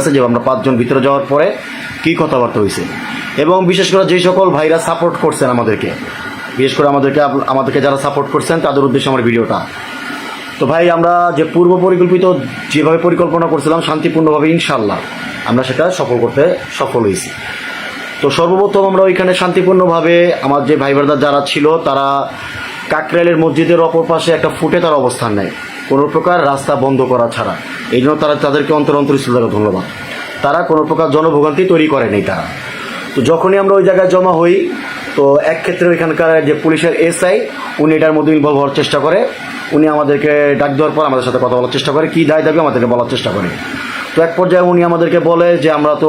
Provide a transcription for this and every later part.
আছে যে আমরা পাঁচজন ভিতরে যাওয়ার পরে কি কথাবার্তা হয়েছে। এবং বিশেষ করে যে সকল ভাইরা সাপোর্ট করছেন আমাদেরকে, বিশেষ করে আমাদেরকে আমাদেরকে যারা সাপোর্ট করছেন, তাদের উদ্দেশ্যে আমার ভিডিওটা। তো ভাই, আমরা যে পূর্ব পরিকল্পিত যেভাবে পরিকল্পনা করছিলাম, শান্তিপূর্ণভাবে ইনশাল্লাহ আমরা সেটা সফল করতে সফল হয়েছি। তো সর্বপ্রথম আমরা ওইখানে শান্তিপূর্ণভাবে আমার যে ভাই ব্রাদার যারা ছিল, তারা কাকরাইলের মসজিদের অপর পাশে একটা ফুটে তার অবস্থান নেয়। কোনো প্রকার রাস্তা বন্ধ করা ছাড়া। এই জন্য তারা তাদেরকে অন্তর অন্তর অন্তরিস্থ ধন্যবাদ। তারা কোনো প্রকার জনভোগান্তি তৈরি করেনি তারা। তো যখনই আমরা ওই জায়গায় জমা হই, তো এক ক্ষেত্রে ওইখানকার যে পুলিশের এসআই, উনি এটার মধ্যে ইনভলভ হওয়ার চেষ্টা করে। উনি আমাদেরকে ডাক দেওয়ার পর আমাদের সাথে কথা বলার চেষ্টা করে, কী দায় দাবি আমাদেরকে বলার চেষ্টা করে। তো এক পর্যায়ে উনি আমাদেরকে বলে যে, আমরা তো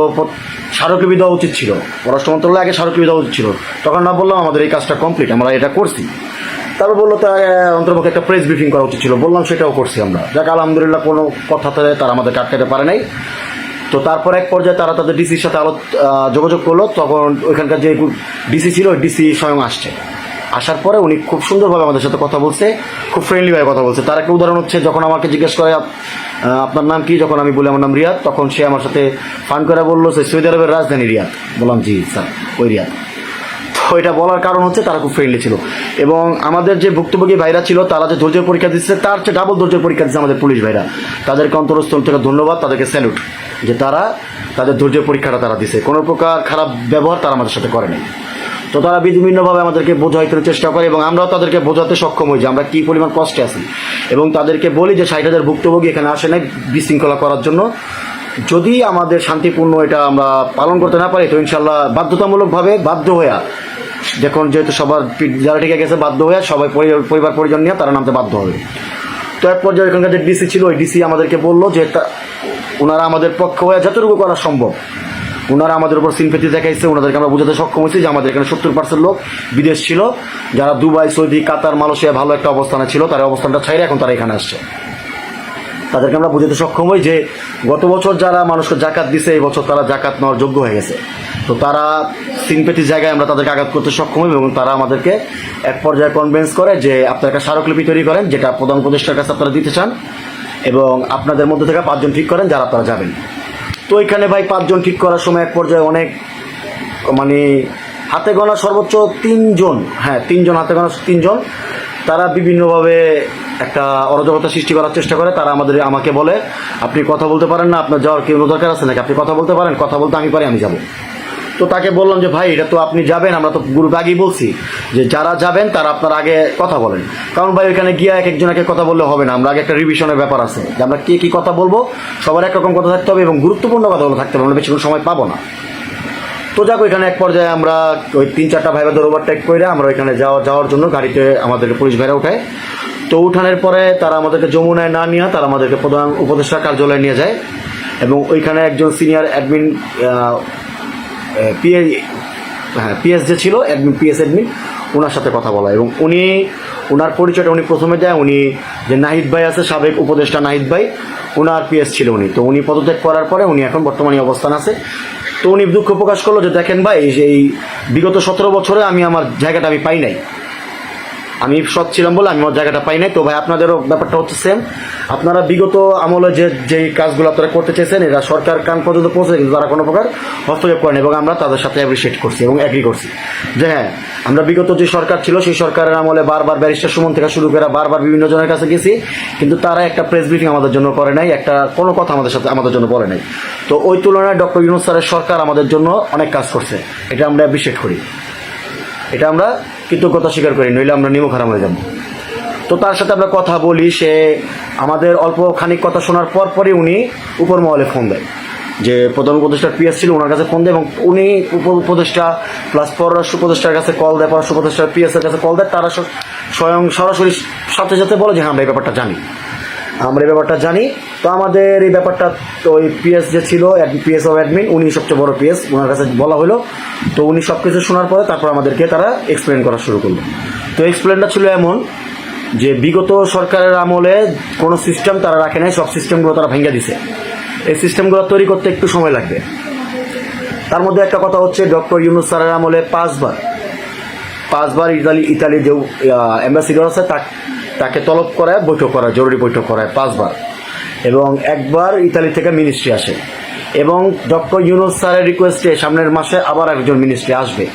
স্মারকলিপি দেওয়া উচিত ছিল। পররাষ্ট্র মন্ত্রণালয় আগে স্মারকলিপি দেওয়া উচিত ছিল। তখন না বললাম, আমাদের এই কাজটা কমপ্লিট আমরা এটা করছি। তারপর বলল তার অন্তর্পক্ষে একটা প্রেস ব্রিফিং করা উচিত ছিল। বললাম সেটাও করছি আমরা। যাক, আলহামদুলিল্লাহ কোনো কথাতে তারা আমাদের আটকাতে পারে নাই। তো তারপর এক পর্যায়ে তারা তাদের ডিসির সাথে আলো যোগাযোগ করল। তখন ওইখানকার যে ডিসি ছিল ডিসি স্বয়ং আসছে। আসার পরে উনি খুব সুন্দরভাবে আমাদের সাথে কথা বলছে, খুব ফ্রেন্ডলিভাবে কথা বলছে। তার একটা উদাহরণ হচ্ছে, যখন আমাকে জিজ্ঞেস করে আপনার নাম কি? যখন আমি বলি, আমার নাম রিয়াদ। তখন সে আমার সাথে ফান করে বলল, সে সৌদি আরবের রাজধানী রিয়াদ। বললাম, জি, স্যার, ওই রিয়াদ। তো এটা বলার কারণ হচ্ছে তারা খুব ফ্রেন্ডলি ছিল। এবং আমাদের যে ভুক্তভোগী ভাইরা ছিল, তারা যে ধৈর্যের পরীক্ষা দিচ্ছে, তার চেয়ে ডাবল ধৈর্যের পরীক্ষা দিচ্ছে আমাদের পুলিশ ভাইরা। তাদেরকে অন্তরস্থল থেকে ধন্যবাদ, তাদেরকে স্যালুট যে তারা তাদের ধৈর্যের পরীক্ষাটা তারা দিছে। কোনো প্রকার খারাপ ব্যবহার তারা আমাদের সাথে করেনি তো তারা বিভিন্নভাবে আমাদেরকে বোঝাইতে চেষ্টা করে এবং আমরাও তাদেরকে বোঝাতে সক্ষম হই যে আমরা কী পরিমাণ কষ্টে আছি। এবং তাদেরকে বলি যে ষাট হাজার ভুক্তভোগী এখানে আসে নাই বিশৃঙ্খলা করার জন্য। যদি আমাদের শান্তিপূর্ণ এটা আমরা পালন করতে না পারি, তো ইনশাল্লাহ বাধ্যতামূলকভাবে বাধ্য হয়ে যখন যেহেতু সবার যারা ঠিক গেছে, বাধ্য হয়ে সবাই পরি- পরিবার পরিজন নিয়ে তারা নামতে বাধ্য হবে। তো এক পর্যায়ে এখানকার যে ডিসি ছিল, ওই ডিসি আমাদেরকে বলল যে ওনারা আমাদের পক্ষ হয়ে যতটুকু করা সম্ভব, ওনারা আমাদের উপর সিনপেথি দেখাইছে, ওনাদেরকে আমরা বোঝাতে সক্ষম হয়েছি যে আমাদের এখানে সত্তর পার্সেন্ট লোক বিদেশ ছিল। যারা দুবাই, সৌদি, কাতার মালয়েশিয়া ভালো একটা অবস্থানে ছিল, তারা অবস্থানটা ছাইরে এখন তারা এখানে আসছে। তাদেরকে আমরা বুঝাতে সক্ষম হই যে, গত বছর যারা মানুষকে জাকাত দিছে, এই বছর তারা জাকাত নেওয়ার যোগ্য হয়ে গেছে। তো তারা সিনপেথি জায়গায় আমরা তাদেরকে আঘাত করতে সক্ষম এবং তারা আমাদেরকে এক পর্যায়ে কনভিন্স করে যে আপনারা একটা স্মারকলিপি তৈরি করেন, যেটা প্রধান উপদেষ্টার কাছে আপনারা দিতে চান এবং আপনাদের মধ্যে থেকে পাঁচজন ঠিক করেন যারা আপনারা যাবেন। তো এখানে ভাই পাঁচজন ঠিক করার সময় এক পর্যায়ে অনেক মানে হাতে গোনা সর্বোচ্চ তিনজন হ্যাঁ তিনজন হাতে গোনা তিনজন, তারা বিভিন্নভাবে একটা অরাজকতা সৃষ্টি করার চেষ্টা করে। তারা আমাদের, আমাকে বলে, আপনি কথা বলতে পারেন না, আপনার যাওয়ার কেউ দরকার আছে নাকি? আপনি কথা বলতে পারেন, কথা বলতে আমি পারি, আমি যাব। তো তাকে বললাম যে, ভাই, এটা তো আপনি যাবেন, আমরা তো গ্রুপ আগেই বলছি যে যারা যাবেন, তারা আপনার আগে কথা বলেন। কারণ ভাই, ওইখানে গিয়ে এক একজনকে কথা বললে হবে না। আমরা আগে একটা রিভিশনের ব্যাপার আছে যে, আমরা কে কী কথা বলব, সবার একরকম কথা থাকতে হবে এবং গুরুত্বপূর্ণ কথাগুলো থাকতে হবে, আমরা বেশিক্ষণ সময় পাবো না। তো যাক, ওইখানে এক পর্যায়ে আমরা ওই তিন চারটা ভাইবাদের ওভারটেক করে আমরা ওইখানে যাওয়া, যাওয়ার জন্য গাড়িতে আমাদেরকে পুলিশ ভাইরা উঠায়। তো উঠানের পরে তারা আমাদেরকে যমুনায় না নিয়ে তারা আমাদেরকে প্রধান উপদেষ্টা কার্যালয়ে নিয়ে যায় এবং ওইখানে একজন সিনিয়র অ্যাডমিন পিএ হ্যাঁ পিএস যে ছিল অ্যাডমিন পিএস অ্যাডমিন ওনার সাথে কথা বলা। এবং উনি ওনার পরিচয়টা উনি প্রথমে দেয়, উনি যে নাহিদ ভাই আছে, সাবেক উপদেষ্টা নাহিদ ভাই ওনার পিএস ছিল উনি। তো উনি পদত্যাগ করার পরে উনি এখন বর্তমানে অবস্থান আছে। তো উনি দুঃখ প্রকাশ করল যে, দেখেন ভাই এই বিগত সতেরো বছরে আমি আমার জায়গাটা আমি পাই নাই। আমি সৎ ছিলাম বলে আমি আমার জায়গাটা পাই নাই। তো ভাই, আপনাদেরও ব্যাপারটা হচ্ছে সেম আপনারা বিগত আমলে যে যেই কাজগুলো আপনারা করতে চেয়েছেন, এরা সরকার কান পর্যন্ত পৌঁছে কিন্তু তারা কোনো প্রকার হস্তক্ষেপ করেন এবং আমরা তাদের সাথে অ্যাপ্রিসিয়েট করছি এবং অ্যাগ্রি করছি। যে হ্যাঁ আমরা বিগত যে সরকার ছিল, সেই সরকারের আমলে বারবার ব্যারিস্টার সুমন থেকে শুরু করে বারবার বিভিন্ন জনের কাছে গেছি, কিন্তু তারা একটা প্রেস ব্রিফিং আমাদের জন্য করে নাই, একটা কোনো কথা আমাদের সাথে, আমাদের জন্য বলে নাই। তো ওই তুলনায় ডক্টর ইউনুস স্যারের সরকার আমাদের জন্য অনেক কাজ করছে, এটা আমরা অ্যাপ্রিসিয়েট করি। এটা আমরা কৃতজ্ঞতা স্বীকার করি, নইলে আমরা নিমুখ হারাম হয়ে যাব। তো তার সাথে আমরা কথা বলি, সে আমাদের অল্প খানিক কথা শোনার পর পরই উনি উপর মহলে ফোন দেয়। যে প্রধান উপদেষ্টার পিএস ছিল ওনার কাছে ফোন দেয় এবং উনি উপ, উপদেষ্টা প্লাস পররাষ্ট্র উপদেষ্টার কাছে কল দেয়, পররাষ্ট্র উপদেষ্টার পিএস এর কাছে কল দেয়, তারা স্বয়ং সরাসরি সাথে সাথে বলে যে হ্যাঁ আমরা এই ব্যাপারটা জানি। আমরা এই ব্যাপারটা জানি তো আমাদের এই ব্যাপারটা ওই পিএস যে ছিল পিএস অফ অ্যাডমিন উনি সবচেয়ে বড় পিএস ওনার কাছে বলা হলো তো উনি সব কিছু শোনার পরে তারপর আমাদেরকে তারা এক্সপ্লেন করা শুরু করল। তো এক্সপ্লেনটা ছিল এমন যে বিগত সরকারের আমলে কোনো সিস্টেম তারা রাখে নাই, সব সিস্টেমগুলো তারা ভেঙে দিছে। এই সিস্টেমগুলো তৈরি করতে একটু সময় লাগবে। তার মধ্যে একটা কথা হচ্ছে, ডক্টর ইউনুস স্যারের আমলে পাঁচবার পাঁচবার ইতালি ইতালি যে অ্যাম্বাসিডর আছে তাকে তলব করায়, বৈঠক করায়, জরুরি বৈঠক করায় পাঁচবার। এবং একবার ইতালি থেকে মিনিস্ট্রি আসে। এবং ডক্টর ইউনুস স্যারের রিকোয়েস্টে সামনের মাসে আবার একজন মিনিস্ট্রি আসবে।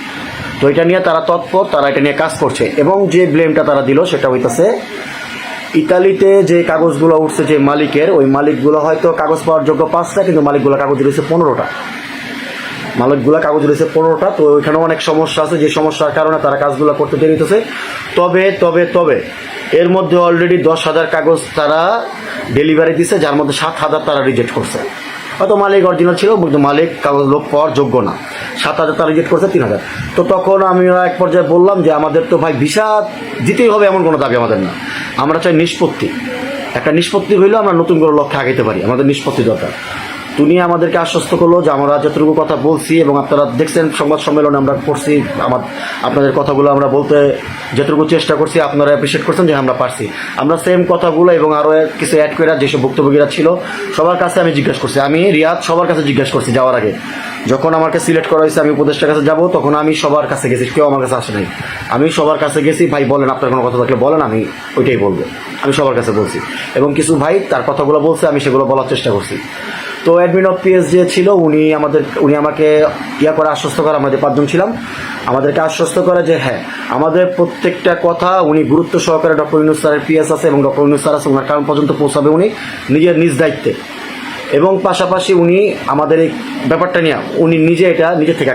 তো এটা নিয়ে তারা তৎপর, তারা এটা নিয়ে কাজ করছে। এবং যে ব্লেমটা তারা দিল সেটা হইতেছে, ইতালিতে যে কাগজগুলো উঠছে যে মালিকের, ওই মালিকগুলো হয়তো কাগজ পাওয়ার যোগ্য পাঁচটা, কিন্তু মালিকগুলো কাগজ রয়েছে পনেরোটা। মালিকগুলা কাগজ রয়েছে পনেরোটা, তো ওইখানেও অনেক সমস্যা আছে। যে সমস্যার কারণে তারা কাজগুলো করতে দেরি হতেছে তবে তবে তবে, এর মধ্যে অলরেডি দশ হাজার কাগজ তারা ডেলিভারি দিছে, যার মধ্যে সাত হাজার তারা রিজেক্ট করছে। হয়তো মালিক অরিজিনাল ছিল, কিন্তু মালিক কাগজ লোক পাওয়ার যোগ্য না। সাত হাজার তারা রিজেক্ট করছে, তিন হাজার। তো তখন আমি এক পর্যায়ে বললাম যে, আমাদের তো ভাই ভিসা দিতেই হবে এমন কোনো দাবি আমাদের না। আমরা চাই নিষ্পত্তি। একটা নিষ্পত্তি হইলেও আমরা নতুন করে লক্ষ্যে আগাইতে পারি। আমাদের নিষ্পত্তি দরকার। তুমি আমাদেরকে আশ্বস্ত করল যে আমরা যতটুকু কথা বলছি এবং আপনারা দেখছেন সংবাদ সম্মেলনে আমরা করছি আমার, আপনাদের কথাগুলো আমরা বলতে যতটুকু চেষ্টা করছি, আপনারা অ্যাপ্রিসিয়েট করছেন যে আমরা পারছি। আমরা সেম কথাগুলো এবং আরও কিছু অ্যাড করে যেসব ভুক্তভোগীরা ছিল, সবার কাছে আমি জিজ্ঞাসা করছি। আমি, রিয়াদ, সবার কাছে জিজ্ঞাসা করছি যাওয়ার আগে। যখন আমাকে সিলেক্ট করা হয়েছে, আমি উপদেষ্টার কাছে যাব, তখন আমি সবার কাছে গেছি, কেউ আমার কাছে আসে নাই। আমি সবার কাছে গেছি, ভাই বলেন আপনার কোনো কথা থাকলে বলেন, আমি ওইটাই বলব। আমি সবার কাছে বলছি। এবং কিছু ভাই তার কথাগুলো বলছে, আমি সেগুলো বলার চেষ্টা করছি। তো অ্যাডমিন অফ পিএস যে ছিল, উনি আমাদের, উনি আমাকে ইয়া করে আশ্বস্ত করা আমাদের পাঁচজন ছিলাম। আমাদেরকে আশ্বস্ত করে যে হ্যাঁ আমাদের প্রত্যেকটা কথা উনি গুরুত্ব সহকারে ডক্টর ইউনুস স্যারের পিএস আছে এবং ডক্টর ইউনুস স্যার আছে, ওনার কারণ পর্যন্ত পৌঁছাবে উনি নিজের নিজ দায়িত্বে। এবং পাশাপাশি উনি আমাদের এই ব্যাপারটা নিয়ে, উনি নিজে এটা নিজে থেকে